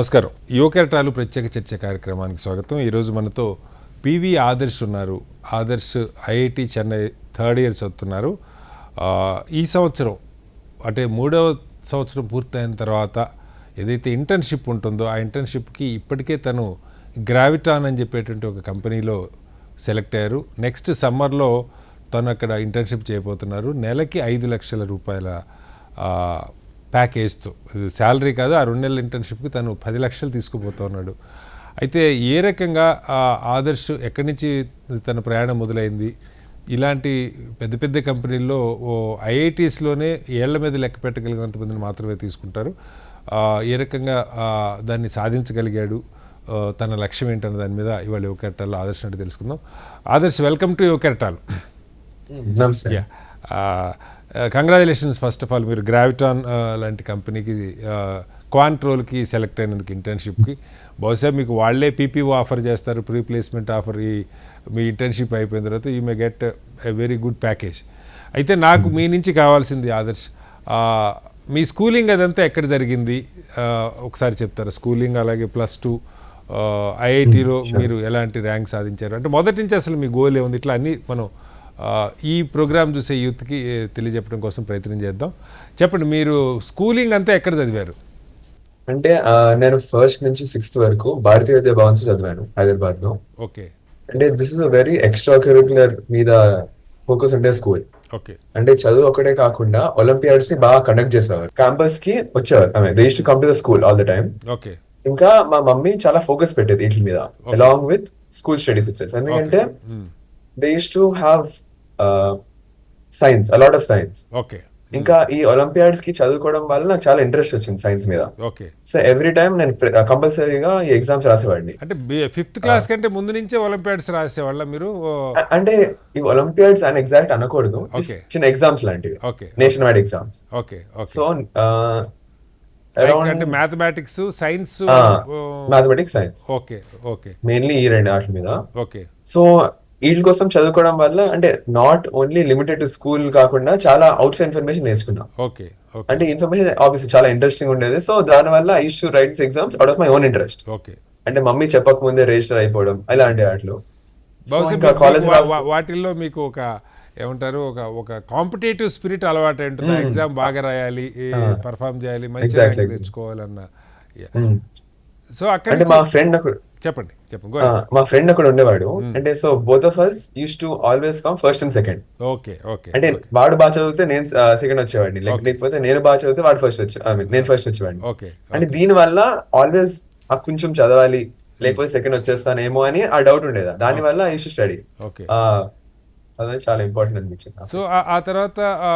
నమస్కారం. యువకెరటాలు ప్రత్యేక చర్చ కార్యక్రమానికి స్వాగతం. ఈరోజు మనతో పివి ఆదర్శ్ ఉన్నారు. Adarsh IIT Chennai third year చదువుతున్నారు. ఈ సంవత్సరం అంటే మూడవ సంవత్సరం పూర్తయిన తర్వాత ఏదైతే ఇంటర్న్షిప్ ఉంటుందో ఆ ఇంటర్న్షిప్కి ఇప్పటికే తను గ్రావిటాన్ అని చెప్పేటువంటి ఒక కంపెనీలో సెలెక్ట్ అయ్యారు. నెక్స్ట్ సమ్మర్లో తను అక్కడ ఇంటర్న్షిప్ చేయబోతున్నారు. నెలకి ఐదు లక్షల రూపాయల ప్యాకేజ్తో శాలరీ కాదు ఆ రెండు నెలల ఇంటర్న్షిప్కి తను పది లక్షలు తీసుకుపోతా ఉన్నాడు. అయితే ఏ రకంగా ఆ ఆదర్శ్ ఎక్కడి నుంచి తన ప్రయాణం మొదలైంది? ఇలాంటి పెద్ద పెద్ద కంపెనీల్లో ఓ ఐఐటీస్లోనే ఏళ్ళ మీద లెక్క పెట్టగలిగినంత మందిని మాత్రమే తీసుకుంటారు. ఏ రకంగా దాన్ని సాధించగలిగాడు? తన లక్ష్యం ఏంటన్న దాని మీద ఇవాళ యువకెరటాల్లో ఆదర్శ్ అంటే తెలుసుకుందాం. ఆదర్శ్ వెల్కమ్ టు యువకెరటాలు నమస్తే. కంగ్రాచులేషన్స్ ఫస్ట్ ఆఫ్ ఆల్ మీరు గ్రావిటాన్ లాంటి కంపెనీకి క్వాంట్రోల్కి సెలెక్ట్ అయినందుకు ఇంటర్న్షిప్కి బహుశా మీకు వాళ్ళే పీపీఓ ఆఫర్ చేస్తారు ప్రీ ప్లేస్మెంట్ ఆఫర్ ఈ మీ ఇంటర్న్షిప్ అయిపోయిన తర్వాత you may get a very good package అయితే నాకు మీ నుంచి కావాల్సింది ఆదర్శ్ మీ స్కూలింగ్ అదంతా ఎక్కడ జరిగింది? ఒకసారి చెప్తారా? స్కూలింగ్ అలాగే ప్లస్ టూ ఐఐటిలో మీరు ఎలాంటి ర్యాంక్ సాధించారు? అంటే మొదటి నుంచి అసలు మీ గోల్ ఏముంది? ఇట్లా అన్నీ మనం ఈ ప్రోగ్రామ్ చూసే యూత్కి తెలియజెప్పడం కోసం ప్రయత్నం చేద్దాం. చెప్పండి మీరు స్కూలింగ్ అంతా ఎక్కడ చదివారు? అంటే నేను ఫస్ట్ నుంచి సిక్స్త్ వరకు భారతీయ విద్యా భవన్స్ చదివాను హైదరాబాద్లో ఓకే. అంటే this is a very extra curricular మీద ఫోకస్ ఉండే స్కూల్. ఓకే. అంటే చదువు ఒకటే కాకుండా ఒలింపియాడ్స్ని బాగా కండక్ట్ చేసేవారు. క్యాంపస్కి వచ్చేవారు I they to come to the school all the time okay. ఇంకా మా మమ్మీ చాలా ఫోకస్ పెట్టేది వీటి మీద along with school studies itself ఎందుకంటే they to have science a lot of science okay. ఇంకా ఈ ఒలింపియాడ్స్కి చదువుకోవడం వల్ల నాకు చాలా ఇంట్రెస్ట్ వచ్చింది సైన్స్ మీద. ఓకే. సో ఎవ్రీ టైం నేను కంపల్సరీగా ఈ ఎగ్జామ్స్ రాసేవాడిని. అంటే ఫిఫ్త్ క్లాస్ కంటే ముందు నుంచే ఒలింపియాడ్స్ రాసేవాళ్ళ మీరు? అంటే ఈ ఒలింపియాడ్స్ అని ఎగ్జాక్ట్ అనకూడదు. చిన్న ఎగ్జామ్స్ లాంటివి. Okay. National wide exams okay. So అంటే mathematics science mathematics science okay okay. Mainly ఈ రెండు వాటి మీద. ఓకే. సో వీటి కోసం చదువుకోవడం వల్ల అంటే not only limited to school కాకుండా చాలా అవుట్ సైడ్ ఇన్ఫర్మేషన్ నేర్చుకున్నా. ఓకే అంటే ఇన్ఫర్మేషన్ ఆబ్వియస్లీ చాలా ఇంట్రెస్టింగ్ ఉండేది. సో దాని వల్ల I should write exams out of my own interest okay. అంటే మమ్మీ చెప్పక ముందే రిజిస్టర్ అయిపోవడం ఇలాంటి వాటిలో. కాలేజ్ వాటిల్లో మీకు ఒక ఏమంటారు ఒక ఒక కాంపిటేటివ్ స్పిరిట్ అలవాటు ఉంటుంది ఎగ్జామ్ బాగా రాయాలి పర్ఫామ్ చేయాలి మంచి. ర్యాంక్ తెచ్చుకోవాలన్న సో అక్కడ అంటే మా ఫ్రెండ్ ఒకడు చెప్పండి చెప్పండి ఆ, మా ఫ్రెండ్ ఒకడు ఉండేవాడు. అంటే so both of us used to always come first and second okay okay అంటే వాడు బాగా చదివితే నేను సెకండ్ వచ్చేవాడిని. లైక్ లేకపోతే నేను బాగా చదివితే వాడు ఫస్ట్ వచ్చే ఐ మీన్ నేను ఫస్ట్ వచ్చేవాడిని. ఓకే అంటే దీని వల్ల ఆల్వేస్ కొంచెం చదవాలి లేకపోతే సెకండ్ వచ్చేస్తానేమో అని ఆ డౌట్ ఉండేది. దాని వల్ల ఐ టు స్టడీ ఓకే అదని చాలా ఇంపార్టెంట్ అనిపించింది. సో ఆ- ఆ తర్వాత ఆ,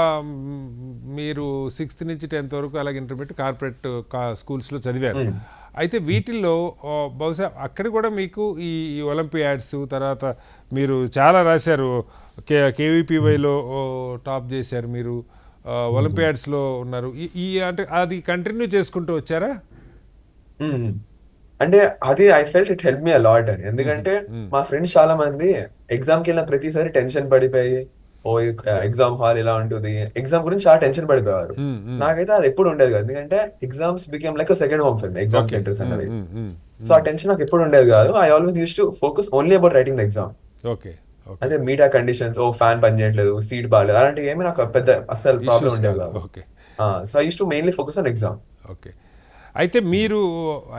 మీరు సిక్స్త్ నుంచి టెన్త్ వరకు అలాగే ఇంటర్మీడియట్ కార్పొరేట్ స్కూల్స్లో చదివారు. అయితే వీటిల్లో బహుశా అక్కడ కూడా మీకు ఈ ఒలింపియాడ్స్ తర్వాత మీరు చాలా రాశారు. కే కేవీపీవైలో టాప్ చేశారు మీరు. ఒలింపియాడ్స్లో ఉన్నారు. ఈ- అంటే అది కంటిన్యూ చేసుకుంటూ వచ్చారా. అంటే అది I felt it help me a lot అని. ఎందుకంటే మా ఫ్రెండ్స్ చాలా మంది ఎగ్జామ్కి వెళ్ళిన ప్రతిసారి టెన్షన్ పడిపోయి ఓ ఎగ్జామ్ హాల్ ఇలా ఉంటుంది? ఎగ్జామ్ గురించి చాలా టెన్షన్ పడిపోయారు నాకైతే అది ఎప్పుడు ఉండేది కాదు. ఎందుకంటే exams became like second home for exam centres అనేవి. సో ఆ టెన్షన్ నాకు ఎప్పుడు ఉండేది కాదు. I always used to focus only about writing the exam okay అదే మీడియా కండిషన్స్ ఓ ఫ్యాన్ పని చేయట్లేదు సీట్ బాగాలేదు అలాంటివి ఏమి నాకు పెద్ద అసలు ప్రాబ్లం ఉండేది కాదు. So I used to mainly focus on exam okay అయితే మీరు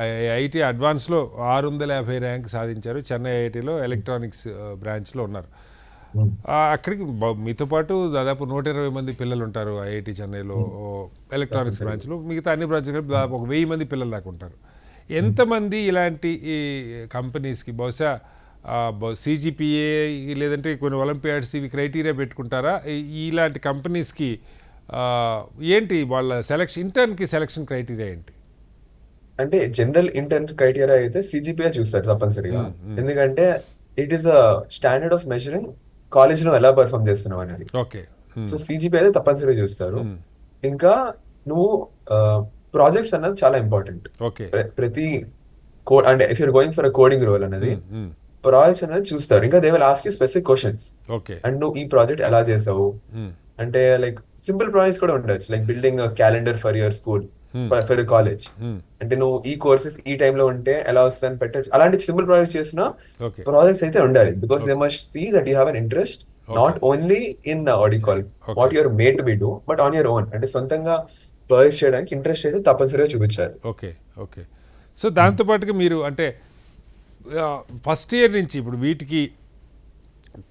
ఐఐటి అడ్వాన్స్లో ఆరు వందల యాభై ర్యాంక్ సాధించారు. చెన్నై ఐఐటిలో ఎలక్ట్రానిక్స్ బ్రాంచ్లో ఉన్నారు. అక్కడికి మీతో పాటు దాదాపు నూట ఇరవై మంది పిల్లలు ఉంటారు ఐఐటి చెన్నైలో ఎలక్ట్రానిక్స్ బ్రాంచ్లో. మిగతా అన్ని బ్రాంచ్లు కలిపి దాదాపు ఒక వెయ్యి మంది పిల్లలు దాకా ఉంటారు. ఎంతమంది ఇలాంటి ఈ కంపెనీస్కి బహుశా సిజిపిఏ లేదంటే కొన్ని ఒలింపియాడ్స్ ఇవి క్రైటీరియా పెట్టుకుంటారా? ఇలాంటి కంపెనీస్కి ఏంటి వాళ్ళ సెలక్షన్ ఇంటర్న్కి సెలక్షన్ క్రైటీరియా ఏంటి? అంటే జనరల్ ఇంటర్న్ క్రైటీరియా అయితే సిజిపిఐ చూస్తారు తప్పనిసరిగా. ఎందుకంటే it is a standard of measuring కాలేజ్లో ఎలా పర్ఫామ్ చేస్తున్నావు అనేది. ఓకే. సో సిజిపిఐ అయితే తప్పనిసరిగా చూస్తారు. ఇంకా నువ్వు ప్రాజెక్ట్స్ అన్నది చాలా ఇంపార్టెంట్. ఓకే. ప్రతి కో అంటే if you're going for a coding role అనేది ప్రాజెక్ట్స్ అనేది చూస్తారు. ఇంకా they will ask you specific questions okay. And నువ్వు ఈ ప్రాజెక్ట్ ఎలా చేసావు? అంటే లైక్ సింపుల్ ప్రాజెక్ట్స్ కూడా ఉండొచ్చు. Like building calendar for your school for college అంటే నువ్వు ఈ కోర్సెస్ ఈ time లో ఉంటే ఎలా వస్తుందని పెట్టచ్చు. అలాంటి సింపుల్ ప్రాజెక్ట్స్ చేసిన ఓకే ప్రాజెక్ట్స్ అయితే ఉండాలి. Because they must see that you have an interest not only in Audi call what your made be do but on your own అంటే సొంతంగా ప్రాజెక్ట్స్ చేయడానికి ఇంట్రెస్ట్ అయితే తప్పనిసరిగా చూపించాలి. ఓకే ఓకే సో దాంతోపాటుగా మీరు అంటే ఫస్ట్ ఇయర్ నుంచి ఇప్పుడు వీటికి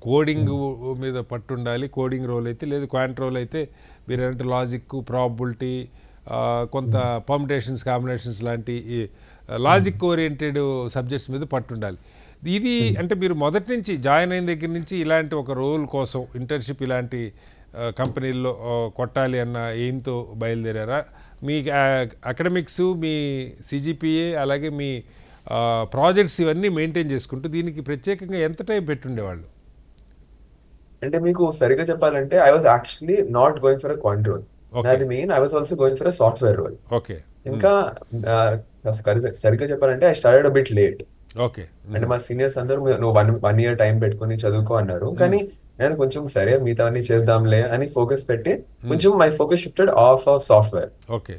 కోడింగ్ మీద పట్టు ఉండాలి కోడింగ్ రోల్ అయితే లేదు క్వాంట్ రోల్ అయితే మీరు అంటే లాజిక్ ప్రాబిలిటీ కొంత పర్మిటేషన్స్ కాంబినేషన్స్ లాంటి లాజిక్ ఓరియంటెడ్ సబ్జెక్ట్స్ మీద పట్టుండాలి. ఇది అంటే మీరు మొదటి నుంచి జాయిన్ అయిన దగ్గర నుంచి ఇలాంటి ఒక రోల్ కోసం ఇంటర్న్షిప్ ఇలాంటి కంపెనీల్లో కొట్టాలి అన్న ఎయిమ్తో బయలుదేరారా? మీ అకాడమిక్స్ మీ సిజిపిఏ అలాగే మీ ప్రాజెక్ట్స్ ఇవన్నీ మెయింటైన్ చేసుకుంటూ దీనికి ప్రత్యేకంగా ఎంత టైం పెట్టుండేవాళ్ళు? అంటే మీకు సరిగ్గా చెప్పాలంటే I was actually not going for a control నాది main I was also going for a software role okay ఇంకా సరి- సరిగ్గా చెప్పాలంటే I started bit late okay అంటే మా సీనియర్స్ అందరూ "మీరు- నువ్వు వన్ వన్ ఇయర్ టైం పెట్టుకుని చదువుకో అన్నారు. కానీ నేను కొంచెం సరే మిగతా అన్ని చేద్దాంలే అని ఫోకస్ పెట్టి కొంచెం my focus shifted off of software okay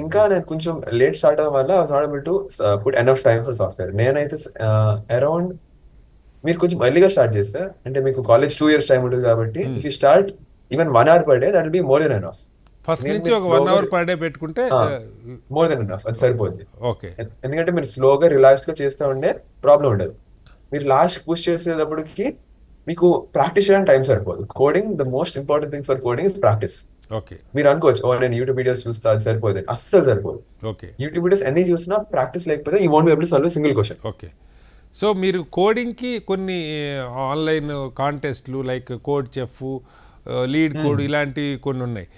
ఇంకా నేను కొంచెం లేట్ స్టార్ట్ అవ్వడం వల్ల was not able to put enough time for software నేనైతే అరౌండ్ మీరు కొంచెం ఎర్లీగా స్టార్ట్ చేస్తే అంటే మీకు కాలేజ్ టూ ఇయర్స్ టైం ఉంటుంది కాబట్టి if you start even one hour per day that be more than enough first నుంచి ఒక వన్ అవర్ పర్ డే పెట్టుకుంటే మోర్ దెన్ ఎనఫ్ అది సరిపోద్ది. ఓకే ఎందుకంటే మీరు స్లోగా రిలాక్స్గా చేస్తూ ఉండే ప్రాబ్లం ఉండదు. మీరు లాస్ట్ పుష్ చేసేటప్పటికి మీకు ప్రాక్టీస్ చేయడానికి టైం సరిపోదు. Coding the most important thing for coding is practice okay మీరు అనుకోవచ్చు ఓ నేను యూట్యూబ్ వీడియోస్ చూస్తా అది సరిపోదు. అస్సలు సరిపోదు. ఓకే యూట్యూబ్ వీడియోస్ ఎన్ని చూసినా ప్రాక్టీస్ లేకపోతే ఈ won't be solve single question okay so మీరు కోడింగ్కి కొన్ని ఆన్లైన్ కాంటెస్ట్లు like CodeChef LeetCode ఇలాంటివి కొన్ని ఉన్నాయి.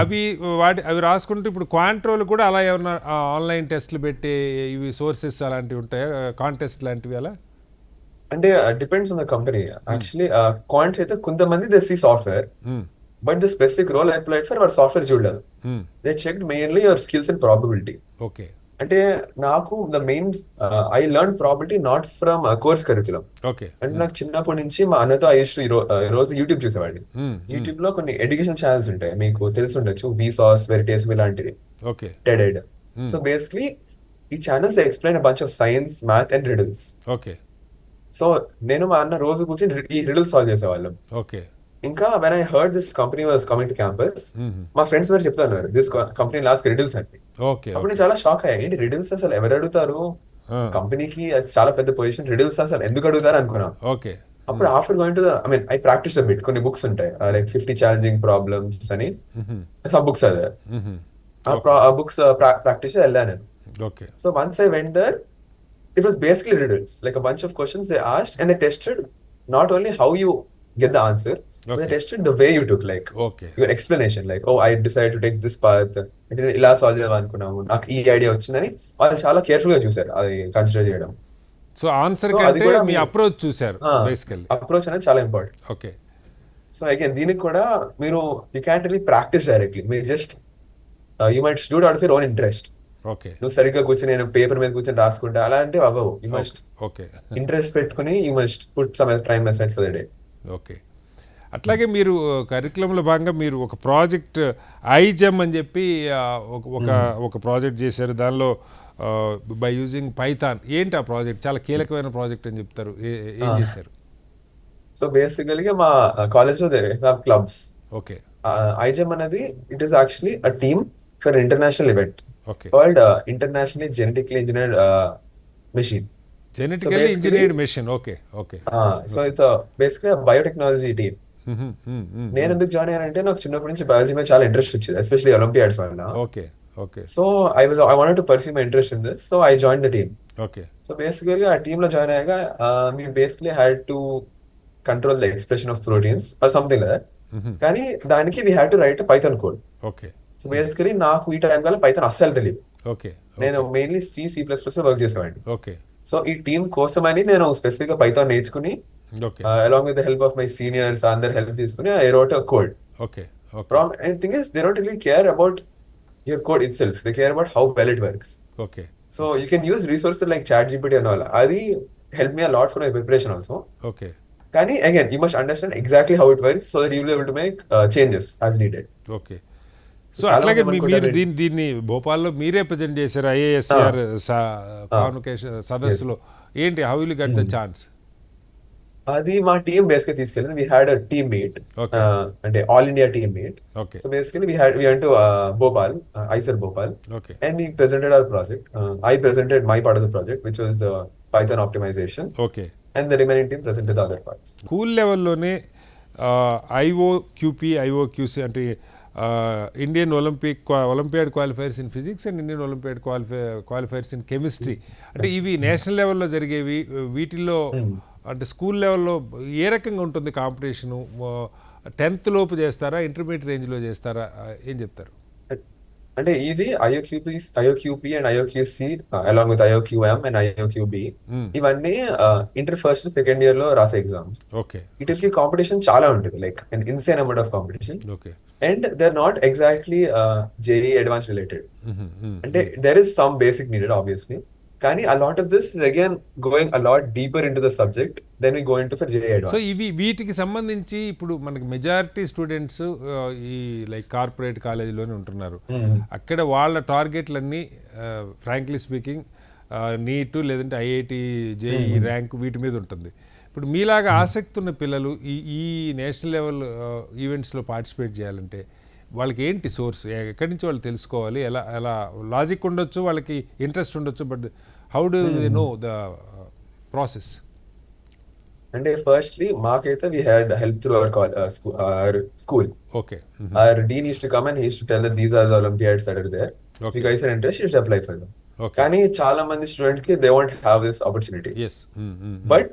అవి వాటి అవి రాసుకుంటే ఇప్పుడు క్వాంట్రోల్ కూడా అలా ఏమన్నా ఆన్లైన్ టెస్ట్లు పెట్టే ఇవి సోర్సెస్ అలాంటివి ఉంటాయా? కాంటెస్ట్ లాంటివి అలా? అంటే depends on the company actually can'ts అయితే కొంతమంది they see software but the specific role applied for వాడు సాఫ్ట్వేర్ చూడలేదు. They check mainly your skills and probability okay. అంటే నాకు the main I learn probability not from course curriculum okay అంటే నాకు చిన్నప్పటి నుంచి మా అన్నతో ఐ యూస్ రోజు యూట్యూబ్ చూసేవాడిని. యూట్యూబ్లో కొన్ని ఎడ్యుకేషన్ ఛానల్స్ ఉంటాయి. మీకు తెలిసి ఉండొచ్చు వి సాస్ వెరిటేస్ ఇలాంటివి okay TED Ed so basically ఈ channels explain bunch of science math and riddles okay so నేను మా అన్న రోజు కూర్చొని ఈ రిడిల్స్ సాల్వ్ చేసేవాళ్ళం. ఓకే ఇంకా when I heard this company was coming to campus మా ఫ్రెండ్స్ అందరు చెప్తున్నారు దిస్ కంపెనీ లాస్ట్ రిడిల్స్ అని ఓకే అప్పుడు నేను చాలా షాక్ అయ్యా. ఏంటి రిడిల్స్ అసలు ఎవరు అడుగుతారు? కంపెనీకి అది చాలా పెద్ద పొజిషన్ రిడిల్స్ అసలు ఎందుకు అడుగుతారు అనుకున్నాను ఓకే. అప్పుడు after going to I mean I practice bit కొన్ని బుక్స్ ఉంటాయి. లైక్ ఫిఫ్టీ ఛాలెంజింగ్ ప్రాబ్లమ్స్ అని. సబ్ బుక్స్ అదే. ఆ బుక్స్ ప్రాక్టీస్ వెళ్ళాను నేను. Okay so once I went there it was basically riddles like bunch of questions they asked and they tested not only how you get the answer Okay. The way you took like okay your explanation like oh I decide to take this path అంటే నేను ఇలా solve చేద్దాం అనుకున్నాము. నాకు ఈ idea వచ్చిందని వాళ్ళు చాలా కేర్ఫుల్గా చూసారు అది కన్సిడర్ చేయడం. సో ఆన్సర్ కంటే మీ అప్రోచ్ చూశారు బేసికల్లీ అప్రోచ్ అనేది చాలా ఇంపార్టెంట్ ఓకే సో అగైన్ దీనికి కూడా మీరు you can't really practice directly మీరు just you might stood out of your own interest okay నువ్వు సరిగ్గా కూర్చొని నేను పేపర్ మీద కూర్చొని రాసుకుంటా అలా అంటే అవ్వవు యూ మస్ట్ ఓకే ఇంట్రెస్ట్ పెట్టుకుని you must put some time aside for the day okay అట్లాగే మీరు కరికులంలో భాగంగా మీరు ఒక ప్రాజెక్ట్ ఐజెమ్ అని చెప్పి ఒక ఒక ప్రాజెక్ట్ చేశారు. దానిలో బై యూజింగ్ పైథాన్ ఏంటి ఆ ప్రాజెక్ట్? చాలా కీలకమైన ప్రాజెక్ట్ అని చెప్తారు. ఏ- చేశారు? సో బేసికల్గా మా కాలేజ్లో హ్యావ్ క్లబ్స్ ఓకే. ఐజెమ్ అనేది it is actually a team for international event okay. Called internationally genetically engineered machine genetically basically- engineered machine okay okay. So it's basically biotechnology team నేను ఎందుకు join అయ్యానంటే నాకు చిన్నప్పటి నుంచి biology మీద చాలా interest వచ్చింది especially Olympiads వల్ల okay okay. So I was I wanted to pursue my interest in this so I join the team okay. So basically ఆ టీమ్లో జాయిన్ అయ్యాక మీ basically had to control the expression of proteins or something like కానీ దానికి we had to write Python code okay. So basically నాకు ఈ time కల్లా Python అస్సలు తెలియదు ఓకే నేను mainly C C plus plus work చేసేవాడిని. ఓకే. సో ఈ టీమ్ కోసమని నేను స్పెసిఫిక్గా పైథాన్ నేర్చుకుని along with the help of my seniors అందరి హెల్ప్ తీసుకుని I wrote code okay and thing is they don't really care about your code itself they care about how well it works okay so you can use resources like ChatGPT and all అది help me lot for my preparation also okay కానీ again you must understand exactly how it works so that you will to make changes as needed okay so అట్లాగే మీరు దీన్ని దీన్ని భోపాల్లో మీరే present చేశారు IASR convocation సదస్సులో. ఏంటి? How will got the chance అది మా టీం బేస్గా తీసుకెళ్ళింది we had a team meet. అంటే all India team meet so basically we had we అంటూ Bhopal IISER Bhopal we presented our project. Uh, I presented my part of the project, which was the Python optimization, okay and the remaining team presented the other parts. School లెవెల్లోనే IO QP IO QC అంటే Indian olympic olympiad qualifiers in physics and Indian olympiad qualify qualifiers in chemistry అంటే ఇవి national లెవెల్లో జరిగేవి వీటిల్లో అంటే school లెవెల్లో ఏ రకంగా ఉంటుంది కాంపిటీషను? టెన్త్ లోపు చేస్తారా? ఇంటర్మీడియట్ రేంజ్లో చేస్తారా? ఏం చెప్తారు? అంటే ఇది IOQP, IOQP and IOQC uh, along with IOQM and IOQB ఇవన్నీ ఇంటర్ ఫస్ట్ సెకండ్ ఇయర్లో రాసే ఎగ్జామ్స్. ఓకే. వీటికి కాంపిటీషన్ చాలా ఉంటుంది. Like insane amount of competition okay. And they are not exactly JEE advance related. అంటే there is some basic needed obviously కానీ lot of this is again going a lot deeper into the subject than we go into for JEE so. ఇవి వీటికి సంబంధించి ఇప్పుడు మనకి majority students ఈ like corporate కాలేజీలోనే ఉంటున్నారు. అక్కడ వాళ్ళ టార్గెట్లన్నీ ఫ్రాంక్లీ స్పీకింగ్ నీట్ లేదంటే ఐఐటి జేఈ ర్యాంక్ వీటి మీద ఉంటుంది. ఇప్పుడు మీలాగా ఆసక్తి ఉన్న పిల్లలు ఈ ఈ నేషనల్ లెవెల్ ఈవెంట్స్లో పార్టిసిపేట్ చేయాలంటే వాళ్ళకి ఏంటి సోర్స్ ఎక్కడి నుంచి వాళ్ళు తెలుసుకోవాలి? ఎలా ఎలా లాజిక్ ఉండొచ్చు? వాళ్ళకి ఇంట్రెస్ట్ ఉండొచ్చు? But how do they know the process అంటే ఫస్ట్లీ మాకైతే we had help through our our school okay our dean used to come and he used to tell that these are the olympiads that are there if Okay. you guys are interested you should apply for them Okay. కానీ చాలా మంది స్టూడెంట్స్కి they want have this opportunity but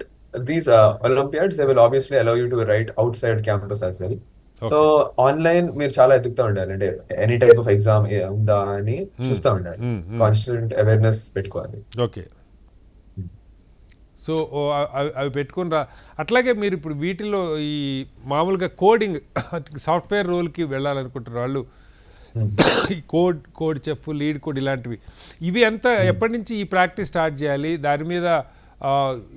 these olympiads they will obviously allow you to write outside campus as well so online మీరు చాలా ఎదుగుతూ ఉండాలి. అంటే any type of exam ఉందా అని చూస్తూ ఉండాలి. Hmm, hmm. కాన్స్టెంట్ అవేర్నెస్ పెట్టుకోవాలి. ఓకే సో అవి అవి పెట్టుకుని రా. అట్లాగే మీరు ఇప్పుడు వీటిలో ఈ మామూలుగా కోడింగ్ సాఫ్ట్వేర్ రోల్కి వెళ్ళాలనుకుంటున్న వాళ్ళు ఈ code CodeChef LeetCode ఇలాంటివి ఇవి ఎంత ఎప్పటి నుంచి ఈ ప్రాక్టీస్ స్టార్ట్ చేయాలి? దాని మీద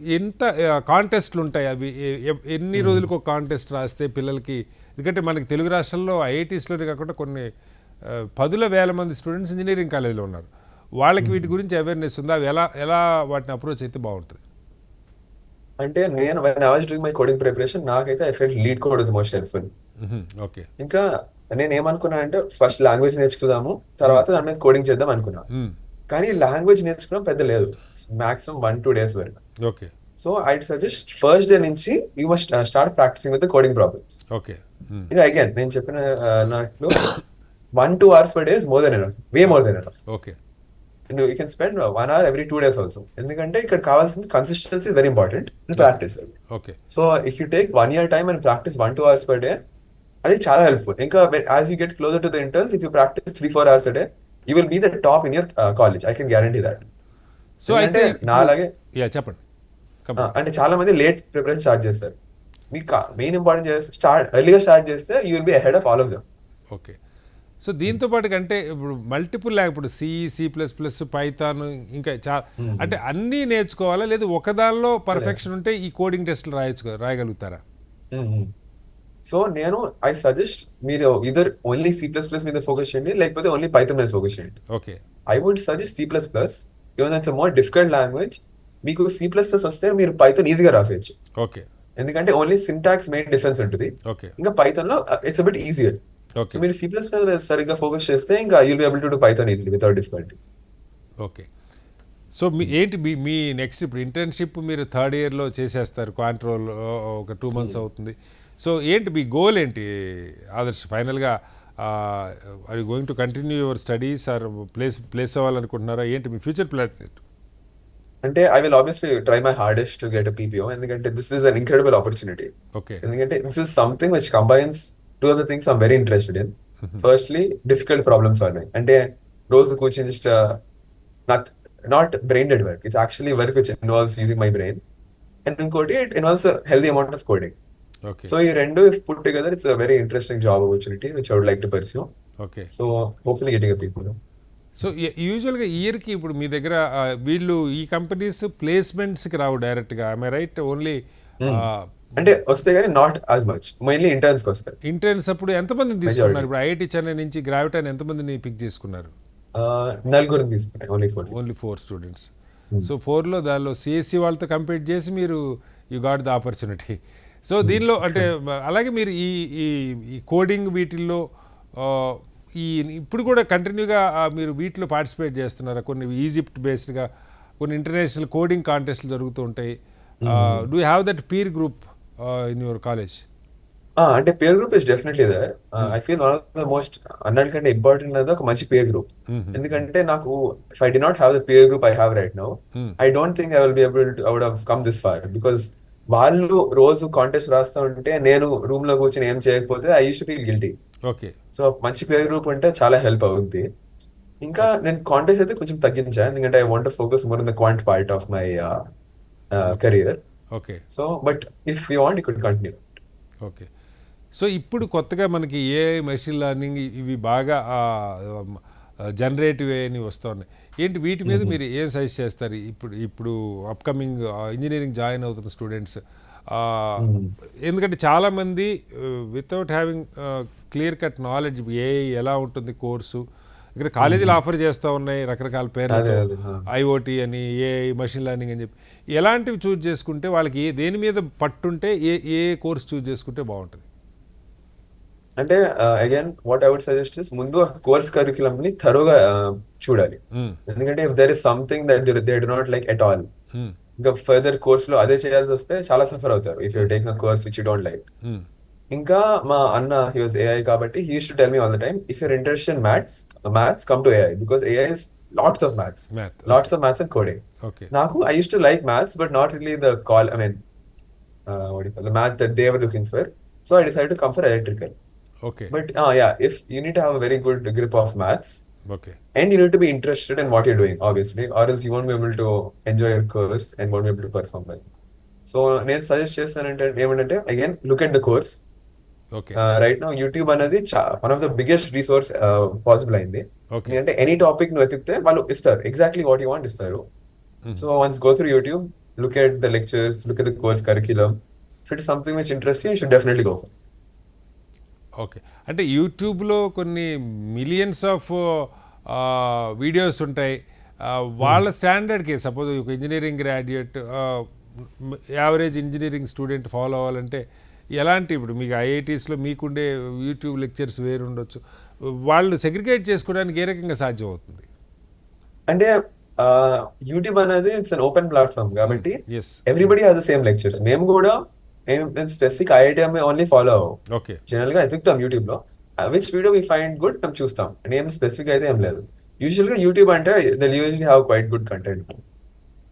ఎంత కాంటెస్ట్లు ఉంటాయి అవి? ఎన్ని రోజులకు ఒక కాంటెస్ట్ రాస్తే పిల్లలకి ఎందుకంటే మనకి తెలుగు రాష్ట్రాల్లో ఐఐటీస్లోనే కాకుండా కొన్ని పదుల వేల మంది స్టూడెంట్స్ ఇంజనీరింగ్ కాలేజీలో ఉన్నారు. వాళ్ళకి వీటి గురించి అవేర్నెస్ ఉందా? అవి ఎలా ఎలా వాటిని అప్రోచ్ అయితే బాగుంటుంది? అంటే నేను when I was doing my coding preparation నాకైతే I felt LeetCode is most helpful okay. ఇంకా నేను ఏమనుకున్నా అంటే ఫస్ట్ లాంగ్వేజ్ నేర్చుకుందాము తర్వాత దాని మీద కోడింగ్ చేద్దాం అనుకున్నా. కానీ లాంగ్వేజ్ నేర్చుకోవడం పెద్ద లేదు. మాక్సిమం వన్ టూ డేస్ వరకు okay. So I suggest first day నుంచి you must start practicing with coding problems okay ఇంకా అగైన్ నేను చెప్పిన uh, నాట్లు one two hours per days more than enough way more than enough okay నువ్వు you can spend one hour every two days also ఎందుకంటే ఇక్కడ కావాల్సింది consistency very important practice okay so if you take one year time and practice one two hours per day అది చాలా helpful ఇంకా as you get closer to the interns if you practice three four hours day you will be the top in your college I can guarantee that so అయితే నాలాగే yeah చెప్పండి. అంటే చాలా మంది late preparation start చేస్తారు. మీకు main important start ఎర్లీగా start చేస్తే you will be ahead of all of them okay so దీంతో పాటు అంటే ఇప్పుడు మల్టిపుల్ ఇప్పుడు C C plus plus Python ఇంకా చా అంటే అన్నీ నేర్చుకోవాలా? లేదు ఒకదానిలో పర్ఫెక్షన్ ఉంటే ఈ కోడింగ్ టెస్ట్లు రాయొచ్చు రాయగలుగుతారా? సో నేను ఐ సజెస్ట్ మీరు either only C plus plus మీద ఫోకస్ చేయండి లేకపోతే ఓన్లీ పైథాన్ మీద ఫోకస్ చేయండి. Okay I would suggest C plus plus even that's more difficult language మీకు సి ప్లస్ ప్లస్ వస్తే మీరు పైథాన్ ఈజీగా రాసేయచ్చు. ఓకే ఎందుకంటే ఓన్లీ సింటాక్స్ మెయిన్ డిఫరెన్స్ ఉంటుంది. ఓకే ఇంకా పైథాన్లో it's bit easier okay so మీరు సి ప్లస్ మీద సరిగ్గా ఫోకస్ చేస్తే ఇంకా you'll be able to do Python easily without difficulty okay so మీ ఏంటి మీ మీ నెక్స్ట్ ఇప్పుడు ఇంటర్న్షిప్ మీరు థర్డ్ ఇయర్లో చేసేస్తారు క్వాంట్రోల్ ఒక టూ మంత్స్ అవుతుంది. సో ఏంటి మీ గోల్ ఏంటి ఆదర్శ్? ఫైనల్గా are going to continue your studies or place place అవ్వాలనుకుంటున్నారా? ఏంటి మీ ఫ్యూచర్ ప్లాన్ అంటే I will obviously try my hardest to get PPO ఎందుకంటే this is an incredible opportunity ఎందుకంటే this is something which combines two the things I'm very interested in firstly difficult problem solving అంటే రోజు కూర్చొని just not not brain dead work it's actually work which involves using my brain and ఇంకోటి it involves healthy amount of coding so ఈ రెండు put together it's very interesting job opportunity which I would like to pursue okay so hopefully getting people so యూజువల్గా ఇయర్కి ఇప్పుడు మీ దగ్గర వీళ్ళు ఈ companies ప్లేస్మెంట్స్కి రావు డైరెక్ట్గా ఐ రైట్ ఓన్లీ అంటే వస్తే కానీ not as much mainly interns వస్తాయి. ఇంటర్న్స్ అప్పుడు ఎంతమందిని తీసుకున్నారు? ఇప్పుడు ఐఐటి చెన్నై నుంచి గ్రావిటాన్ ఎంతమందిని పిక్ చేసుకున్నారు? ఆ, నలుగురిని తీసుకున్నాయి. Only four only four students so ఫోర్లో దానిలో సిఎస్సి వాళ్ళతో కంపీట్ చేసి మీరు you got the opportunity so దీనిలో అంటే అలాగే మీరు ఈ ఈ కోడింగ్ వీటిల్లో ఈ ఇప్పుడు కూడా కంటిన్యూగా మీరు వీటిలో పార్టిసిపేట్ చేస్తున్నారా? కొన్ని ఈజిప్ట్ బేస్డ్గా కొన్ని ఇంటర్నేషనల్ కోడింగ్ కాంటెస్ట్లు జరుగుతూ ఉంటాయి. Do have that peer group in your college అంటే peer group is definitely there I feel one of the most అన్నిటికంటే ఇంపార్టెంట్ అనేది ఒక మంచి పేర్ గ్రూప్ ఎందుకంటే నాకు if I did not have the peer group I have right now I don't think I will be able to out of come this far because వాళ్ళు రోజు contest రాస్తా ఉంటే నేను రూమ్లో కూర్చొని ఏం చేయకపోతే I use feel guilty okay. So మంచి పేర్ గ్రూప్ ఉంటే చాలా హెల్ప్ అవుద్ది. ఇంకా నేను కాంటెస్ట్ అయితే కొంచెం తగ్గించా. ఎందుకంటే I want focus more in the quant part of my career okay. So but if you want you could continue okay. So ఇప్పుడు కొత్తగా మనకి ఏఐ మెషిన్ లెర్నింగ్ ఇవి బాగా జనరేటివ్ అని వస్తూ ఉన్నాయి ఏంటి? వీటి మీద మీరు ఏం సజెస్ట్ చేస్తారు? ఇప్పుడు ఇప్పుడు అప్కమింగ్ ఇంజనీరింగ్ జాయిన్ అవుతున్న స్టూడెంట్స్ ఎందుకంటే చాలామంది without having clear cut knowledge AI ఎలా ఉంటుంది కోర్సు? ఇక్కడ కాలేజీలు ఆఫర్ చేస్తూ ఉన్నాయి రకరకాల ఆ. ఐఓటీ అని ఏఐ మషిన్ లెర్నింగ్ అని చెప్పి. ఎలాంటివి చూజ్ చేసుకుంటే వాళ్ళకి ఏ దేని మీద పట్టుంటే ఏ ఏ కోర్స్ చూజ్ చేసుకుంటే బాగుంటుంది? అంటే again what I would suggest is ముందు కోర్స్ కరికులం ని థరోగా చూడాలి. మ్మ్. ఎందుకంటే if there is something that they do not like at all. ఇంకా ఫర్దర్ కోర్స్లో అదే చేయాల్సి వస్తే చాలా సఫర్ అవుతారు. If you take a course which you don't like. ఇంకా మా అన్న హీ వాజ్ ఏఐ కాబట్టి he to tell me all the time if you're interest in maths maths come to AI because AI is lots of maths. Lots of maths and coding నాకు I used to like maths but not really the call I mean the math that they were looking for so I decide to come for electrical okay But uh, yeah, if you need to have a very good okay and you need to be interested in what you're doing, obviously, or else you won't be able to enjoy your course and won't be able to perform well. So నేను suggest చేస్తానంటే ఏమంటే again look at the course right now YouTube అనేది one of the biggest resource possible అయింది. Okay. ఎందుకంటే any topic నువ్వు వెతికితే వాళ్ళు ఇస్తారు. ఎగ్జాక్ట్లీ వాట్ యూ వాంట్ ఇస్తారు. So once go through YouTube look at the lectures look at the course curriculum if it something which interest you should definitely go for okay. అంటే యూట్యూబ్లో కొన్ని millions of videos ఉంటాయి. వాళ్ళ స్టాండర్డ్కి suppose ఒక engineering graduate average engineering student follow అవ్వాలంటే ఎలాంటి ఇప్పుడు మీకు ఐఐటీస్లో మీకుండే యూట్యూబ్ లెక్చర్స్ వేరు ఉండొచ్చు వాళ్ళు సెగ్రిగేట్ చేసుకోవడానికి ఏ రకంగా సాధ్యం అవుతుంది అంటే యూట్యూబ్ అనేది ఇట్స్ అన్ ఓపెన్ ప్లాట్ఫామ్ కాబట్టి everybody has the same lectures. మేము కూడా స్పెసిఫిక్ ఐఐటిఎం ఓన్లీ ఫాలో అవ్వం ఓకే జనరల్గా ఎదుగుతాం యూట్యూబ్లో which video we find good మేము చూస్తాం అండ్ ఏం స్పెసిఫిక్ అయితే ఏం లేదు యూజువల్గా యూట్యూబ్ అంటే they usually have quite good content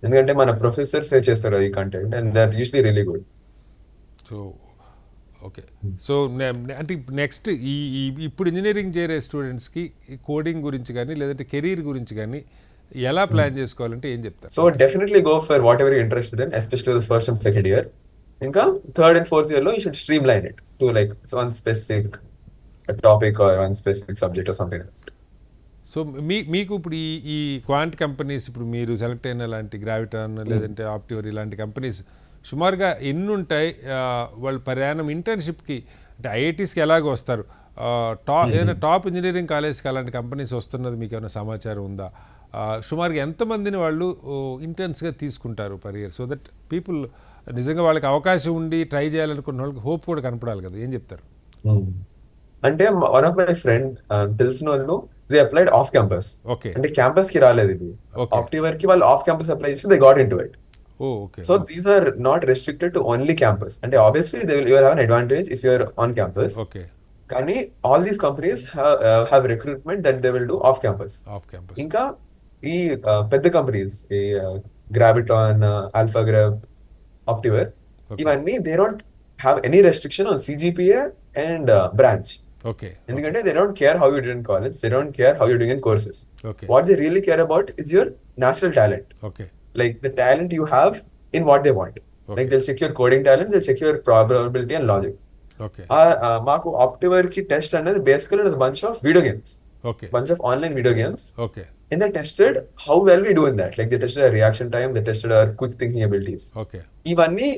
ఎందుకంటే మన ప్రొఫెసర్స్ చేస్తారు ఈ content and there usually really good so okay so అంటే నెక్స్ట్ ఈ ఇప్పుడు ఇంజనీరింగ్ చేరే స్టూడెంట్స్కి కోడింగ్ గురించి కానీ లేదంటే కెరీర్ గురించి కానీ ఎలా ప్లాన్ చేసుకోవాలంటే ఏం చెప్తారు? So definitely go for whatever interested in especially first and second year ఇంకా థర్డ్ అండ్ ఫోర్త్ ఇయర్లో you should streamline it to like one specific topic or one specific subject or something so మీ మీకు ఇప్పుడు ఈ ఈ quant companies ఇప్పుడు మీరు select అయిన లాంటి గ్రావిటాన్ లేదంటే ఆప్టివర్ ఇలాంటి కంపెనీస్ సుమారుగా ఎన్ని ఉంటాయి వాళ్ళు ప్రయాణం ఇంటర్న్షిప్కి అంటే ఐఐటీస్కి ఎలాగో వస్తారు? టాప్ ఏదైనా టాప్ ఇంజనీరింగ్ కాలేజ్కి అలాంటి కంపెనీస్ వస్తున్నది మీకు ఏమైనా సమాచారం ఉందా? సుమారుగా ఎంతమందిని వాళ్ళు ఇంటర్న్స్గా తీసుకుంటారు per year so that people నిజంగా వాళ్ళకి అవకాశం ఉండి ట్రై చేయాలనుకున్న వాళ్ళకి హోప్ కూడా కనపడాలి కదా. ఏం చెప్తారు? అంటే వన్ ఆఫ్ మై ఫ్రెండ్ తెలిసిన వాళ్ళు they applied off campus okay అంటే క్యాంపస్కి రాలేదు ఇది. ఆప్టివర్కి వాళ్ళు ఆఫ్ క్యాంపస్ అప్లై చేసి they got into it okay so these are not restricted to only campus అంటే obviously they will your have an advantage if you're on campus okay కానీ all these companies have recruitment that they will do off campus off campus ఇంకా ఈ పెద్ద companies ఈ Graviton AlphaGrep Optiver Okay. ఇవన్నీ they don't have any restriction on CGPA and branch okay ఎందుకంటే they don't care how you do in college they don't care how you do in courses what they really care about is your natural talent okay like the talent you have in what they want. Okay. Like they'll check your coding talent, they'll check your probability and logic. Okay Uh, uh, మాకు ఆప్టివర్కి test అనేది basically bunch of video games bunch of online video games okay and they tested how well we do in that. Like they tested our reaction time they tested our quick thinking abilities. Okay ఇవన్నీ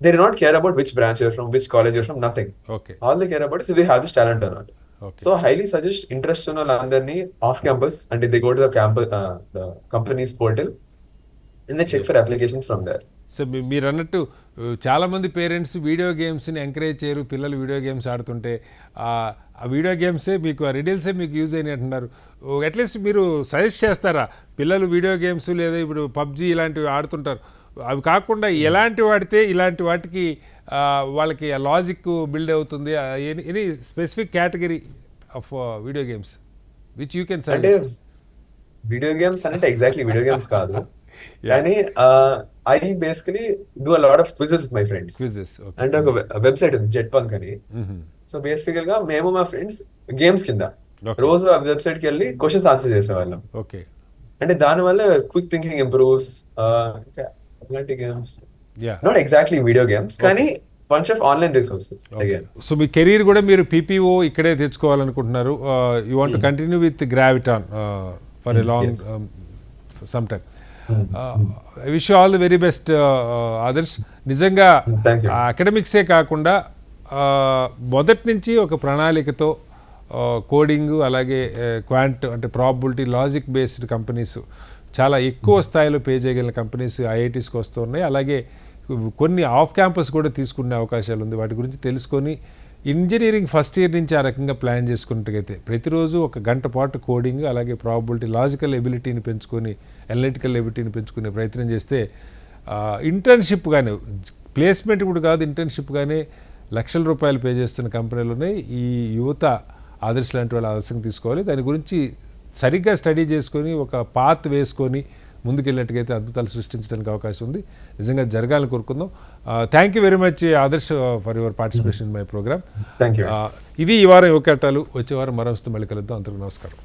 they did not care about which branch you're from which college you're from nothing okay all they care about is they have this talent అన్నమాట okay so highly suggest interest ఉన్న వాళ్ళందరినీ off campus అంటే they go to the campus the companies portal and they check for application from there so మీరు అన్నట్టు చాలామంది parents video గేమ్స్ని encourage చేయరు పిల్లలు వీడియో గేమ్స్ ఆడుతుంటే. ఆ వీడియో గేమ్సే మీకు ఆ రిడిల్సే మీకు యూజ్ అయినాయి అంటున్నారు అట్లీస్ట్ మీరు సజెస్ట్ చేస్తారా? పిల్లలు వీడియో గేమ్స్ లేదా ఇప్పుడు పబ్జి ఇలాంటివి ఆడుతుంటారు. అవి కాకుండా ఎలాంటి వాడితే ఇలాంటి వాటికి వాళ్ళకి ఆ లాజిక్ బిల్డ్ అవుతుంది. Any specific category of video games which you can suggest. Video games అంటే ఎగ్జాక్ట్లీ వీడియో గేమ్స్ కాదు. కానీ I basically do a lot of quizzes my friends quizzes అంటే ఒక వెబ్సైట్ ఉంది జెట్ పంక్ అని సో బేసికల్గా మేము మా ఫ్రెండ్స్ గేమ్స్ కింద. రోజు ఆ వెబ్సైట్కి వెళ్ళి క్వశ్చన్స్ ఆన్సర్ చేసేవాళ్ళం. ఓకే అంటే దాని వల్ల క్విక్ థింకింగ్ ఇంప్రూవ్స్ అట్లాంటి games not exactly video games కానీ bunch of online resources so me career కూడా మీరు పీపీఓ ఇక్కడే తెచ్చుకోవాలనుకుంటున్నారు. You want continue with Graviton for a long some time I wish all the very best Adarsh నిజంగా. అకాడమిక్సే కాకుండా మొదటి నుంచి ఒక ప్రణాళికతో కోడింగ్ అలాగే క్వాంట్ అంటే ప్రాబిలిటీ లాజిక్ బేస్డ్ కంపెనీస్ చాలా ఎక్కువ స్థాయిలో పే చేయగలిగిన కంపెనీస్ ఐఐటీస్కి వస్తున్నాయి అలాగే కొన్ని ఆఫ్ క్యాంపస్ కూడా తీసుకునే అవకాశాలు ఉంది. వాటి గురించి తెలుసుకొని ఇంజనీరింగ్ ఫస్ట్ ఇయర్ నుంచి ఆ రకంగా ప్లాన్ చేసుకున్నట్టుగైతే ప్రతిరోజు ఒక గంట పాటు కోడింగ్ అలాగే ప్రాబిలిటీ లాజికల్ ఎబిలిటీని పెంచుకొని అనలిటికల్ ఎబిలిటీని పెంచుకునే ప్రయత్నం చేస్తే ఇంటర్న్షిప్ కానీ ప్లేస్మెంట్ కూడా కాదు ఇంటర్న్షిప్ కానీ లక్షల రూపాయలు పే చేస్తున్న కంపెనీలోనే ఈ యువత ఆదర్శ లాంటి వాళ్ళు ఆదర్శంగా తీసుకోవాలి. దాని గురించి సరిగ్గా స్టడీ చేసుకొని ఒక పాత్ వేసుకొని ముందుకెళ్ళినట్టుగైతే అద్భుతాలు సృష్టించడానికి అవకాశం ఉంది. నిజంగా జరగాలని కోరుకుందాం. Thank you very much Adarsh for your participation my program ఇది ఈ వారం యువకేటాలు వచ్చే వారం మరో మళ్ళీ కలుద్దాం. అందరికీ నమస్కారం.